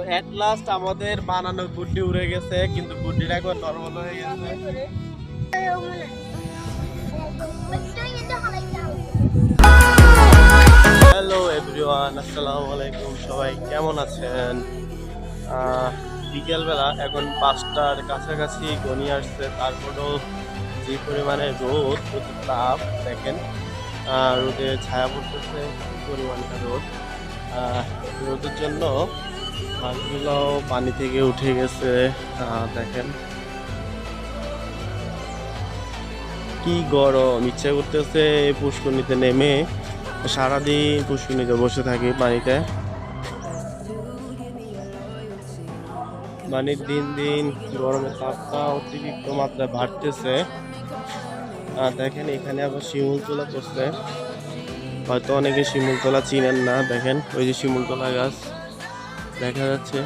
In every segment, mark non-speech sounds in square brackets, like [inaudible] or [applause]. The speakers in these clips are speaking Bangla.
তো লাস্ট আমাদের বানানো গুড্ডি উড়ে গেছে, কিন্তু গুড্ডিটা একবার নর্মাল হয়ে গেছে। হ্যালো এভরিওয়ান আসসালামু আলাইকুম, সবাই কেমন আছেন? বিকেলবেলা এখন পাঁচটার কাছাকাছি গনি আসছে, তারপরেও যে পরিমাণে রোদ প্রচুর তাপ, দেখেন রোদে ছায়া পড়তেছে, কি পরিমাণে রোদ। রোদের জন্য মাছগুলো পানি থেকে উঠে গেছে। দেখেন। কি গরম, ইচ্ছা করতেছে পুষ্করণীতে নেমে সারাদিন পুষ্করণীতে বসে থাকি পানিতে। মানে দিন দিন গরমের তাপটা অতিরিক্ত মাত্রায় বাড়তেছে। আর দেখেন, এখানে আবার শিমুল তোলা করছে। হয়তো অনেকে শিমুল তোলা চিনেন না, দেখেন, ওই যে শিমুল তোলা গাছ। দেখা যাচ্ছে।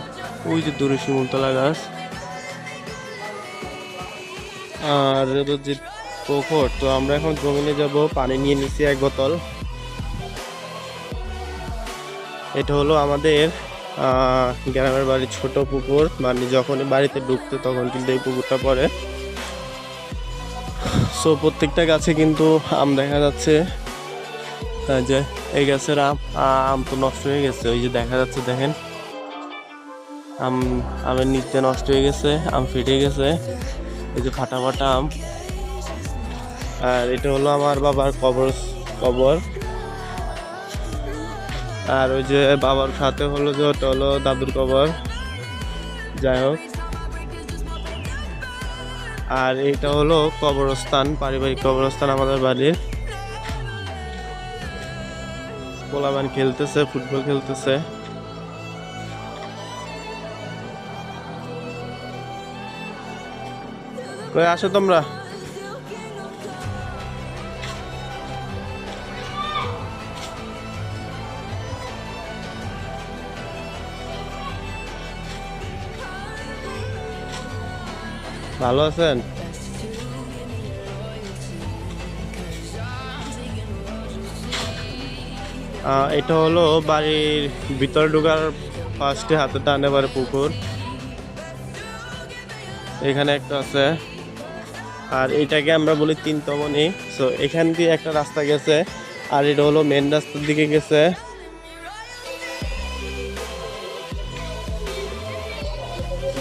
ওই যে দূরে শিমুল তোলা গাছ। আর যে পুকুর তো আমরা এখন জমিনে যাব, পানি নিয়ে নিচ্ছি এক বোতল। এটা হলো আমাদের গ্রামের বাড়ির ছোট পুকুর। মানে যখন বাড়িতে ঢুকতে তখন কিন্তু এই পুকুরটা পড়ে। সো প্রত্যেকটা গাছে কিন্তু আম দেখা যাচ্ছে। যে, এই গাছের আম আম তো নষ্ট হয়ে গেছে। ওই যে দেখা যাচ্ছে, দেখেন। আম, আমের নিচে নষ্ট হয়ে গেছে, আম ফেটে গেছে। এই যে ফাটা ফাটা আম। আর এটা হলো আমার বাবার কবর কবর। আর ওই যে বাবার সাথে হলো যে ওটা হলো দাদুর কবর। যাই হোক। আর এটা হলো কবরস্থান, পারিবারিক কবরস্থান আমাদের বাড়ির। পোলাবান খেলতেছে, ফুটবল খেলতেছে। কই আসো তোমরা? ভালো আছেন? এটা হলো বাড়ির ভিতরে ঢোকার ফার্স্টে হাতে টানে পারে পুকুর। এখানে একটা আছে। আর এটাকে আমরা বলি তিন তমনি সো এখান দিয়ে একটা রাস্তা গেছে, আর এটা হলো মেন রাস্তার দিকে গেছে।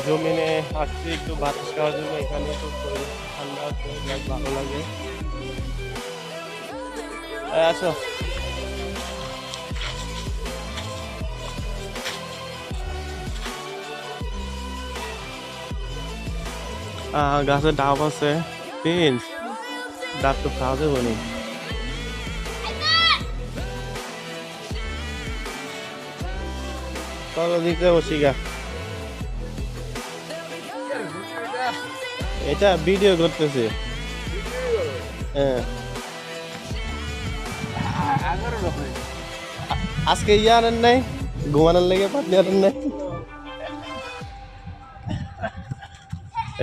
জমিনে আসছি একটু বাতাস খাওয়ার জন্য এখানে একটু ঠান্ডা ভালো লাগে। আসো। গাছে ডাব আছে। তিন। ডাব তো খাওয়া যাব নি। এটা ভিডিও করতেছে। হ্যাঁ। আজকে ইয়ে আনেন নাই, ঘুমানোর লেগে পাতনি আনেন নাই।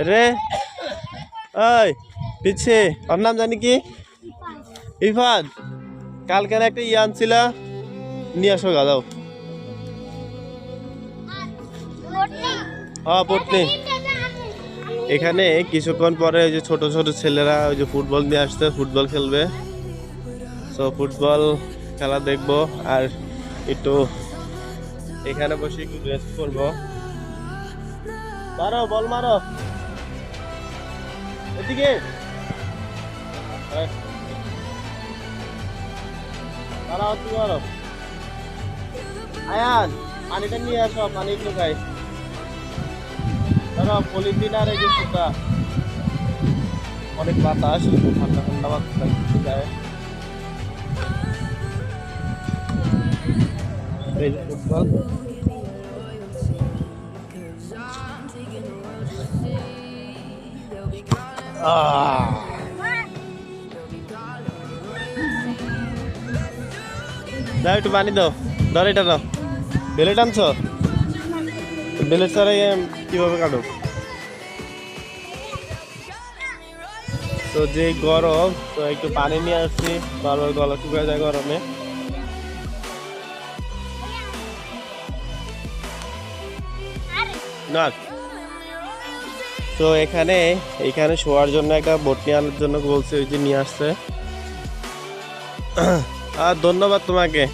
রে। ওই পিছে ওর নাম জানি কি? ইফাদ কালকে একটা ইয়ে আনছিল নিয়ে আসো গা, যাও। হ্যাঁ এখানে কিছুক্ষণ পরে ওই যে ছোট ছোট ছেলেরা ওই যে ফুটবল নিয়ে আসছে, ফুটবল খেলবে। সো ফুটবল খেলা দেখব আর একটু এখানে বসে একটু রেস্ট করব। মারো বল মারো। এদিকে। দাঁড়াও তুমি মারো আয়ান, পানিটা নিয়ে আসো, পানি একটু খাই। দাঁড়াও পলিথিন আর এই সুতা অনেক বাতাস ঠান্ডা ঠান্ডা বাতাস গায়ে। এই যে ফুটবল। দাও একটু পানি দাও। ধর এটা দাও। বেলেট আনছো বেলেট ছাড়াই কীভাবে কাটো তো যে গরম, তো একটু পানি নিয়ে আসছি। বারবার গলা শুকায় যায় গরমে। না তো এখানে এখানে শোয়ার জন্য একটা বোট আনার জন্য বলছে, ওই যে নিয়ে আসছে। [coughs] আর ধন্যবাদ তোমাকে।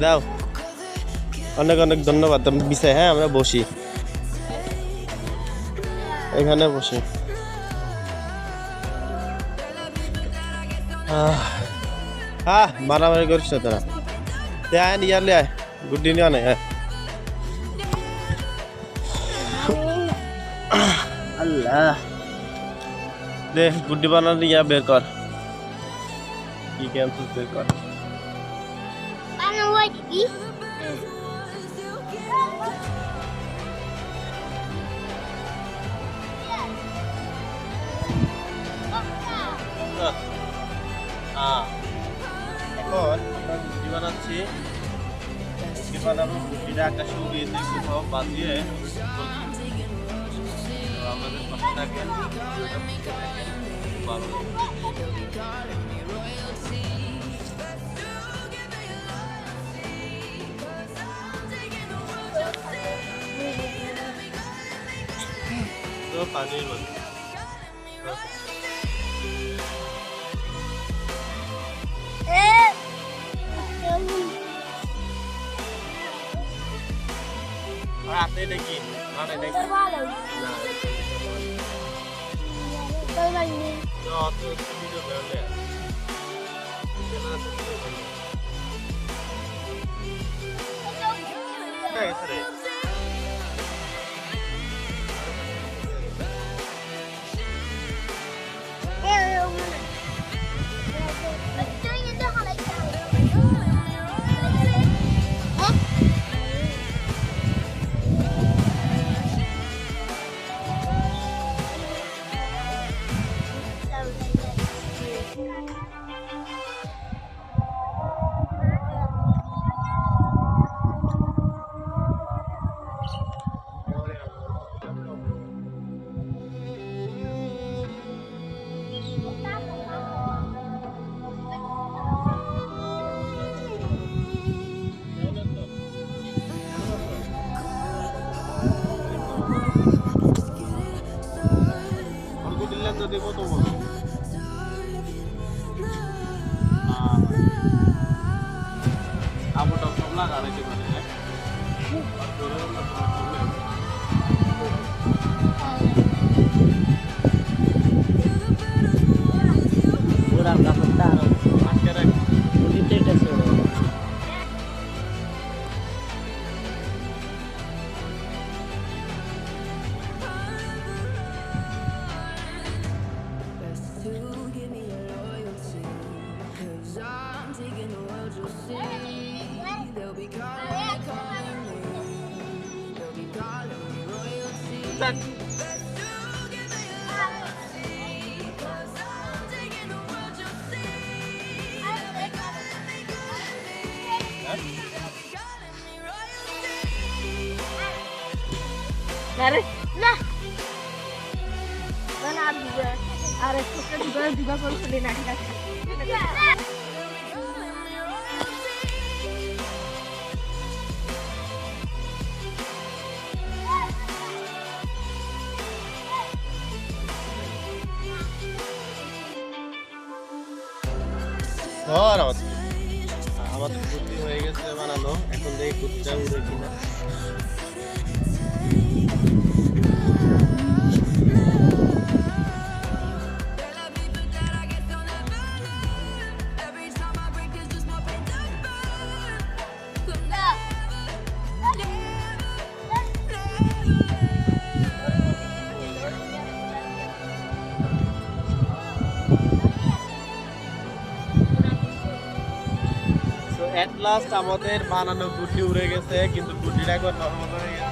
দাও। অনেক অনেক ধন্যবাদ। বিষয় হ্যাঁ আমরা বসি। এখানে বসি। আহ মারামারি করিস তোরা। তে আয় নিয়ে আলে আয় গুড্ডি নিয়ে আনে হ্যাঁ আল্লাহ দে গুড্ডি বানানো ইয়া বের কর কি ক্যান্সার বের কর বানাচ্ছি গুড্ডি বানাবো গুড্ডিটা আকাশে উড়িয়ে দিয়ে কোথাও বাদ দিয়ে আমাদের পানির মধ্যে। ប់ទេได้กินអត់ទេได้กินว่าเลยไปไหนนี่ก็คือมีเรื่องนั้นแหละเดี๋ยวน่าจะได้เสร็จ আবুটা সব Ares, Garis. Nah. Dan juga Ares juga juga konsulin aja. Iya. ধর আমাদের কুর্তি হয়ে গেছে বানানো এখন দেখি কুর্তিটা উড়ে কিনা। এট লাস্ট আমাদের বানানো গুটি উড়ে গেছে কিন্তু গুটিটা এখন নর্মাল হয়ে গেছে।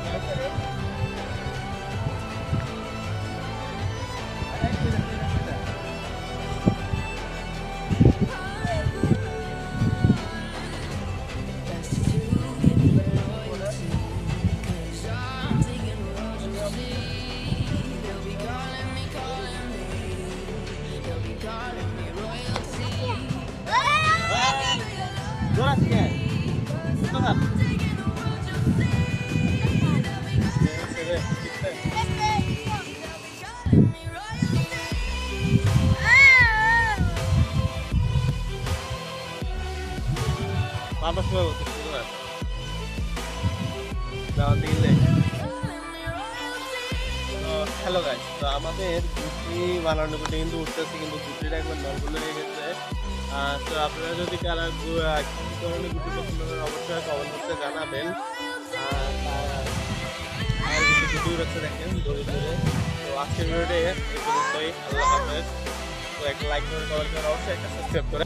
আমাদের গুটি বানানো করতে কিন্তু উঠতেছে কিন্তু গুটিটা একবার নর্মাল হয়ে গেছে। তো আপনারা যদি কারা কী ধরনের গুটি পছন্দ করেন অবশ্যই কমেন্ট বক্সে জানাবেন। গুটি উঠেছে দেখেন ধরে ধরে। তো আজকের ভিডিওটি আল্লাহ হাফেজ। তো একটা লাইক করে কমেন্ট করে, অবশ্যই একটা সাবস্ক্রাইব করে।